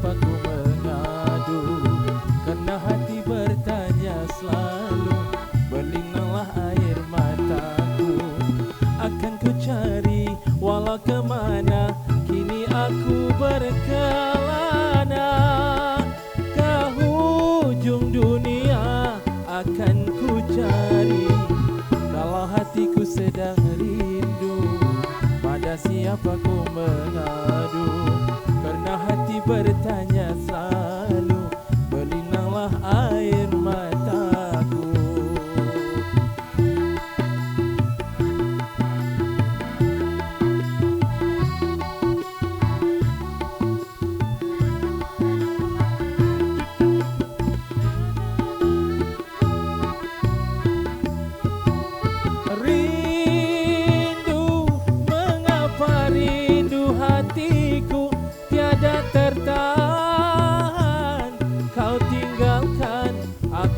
kenapa ku mengadu karena hati bertanya selalu Berlinalah air mataku Akan ku cari walau kemana Kini aku berkelana. Ke hujung dunia akan ku cari Kalau hatiku sedang rindu Pada siapa ku mengadu hati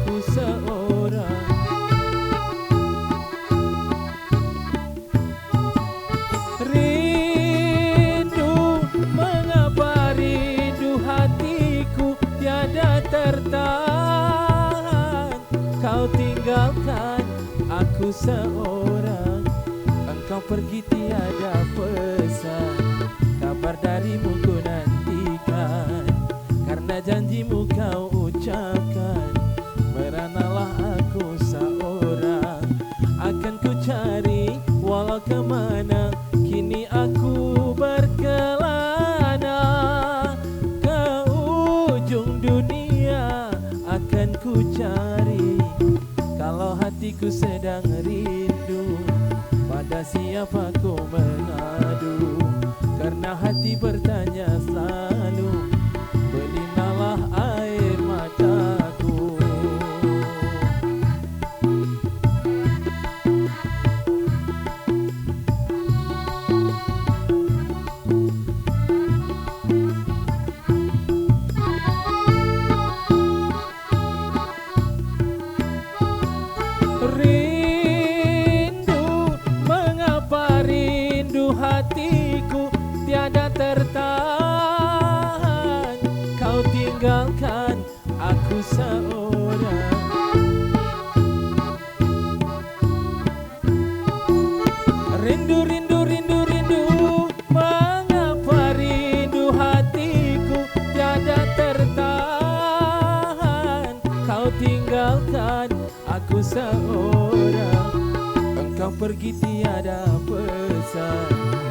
aku seorang Rindu, mengapa rindu hatiku tiada tertahan. Kau tinggalkan aku seorang. Engkau pergi tiada pesan. Kabar darimu cari. Kalau hatiku sedang rindu Pada siapa ku mengadu? Karena hati bertanya selalu hatiku tiada tertahan. Kau tinggalkan aku seorang. Rindu, rindu, rindu, rindu. Mengapa rindu hatiku tiada tertahan? Kau tinggalkan aku seorang. Engkau pergi tiada pesan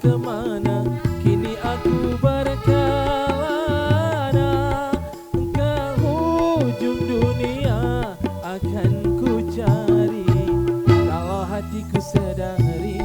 kemana? Kini aku berkelana. Ke hujung dunia akan ku cari. Kalau hatiku sedang rindu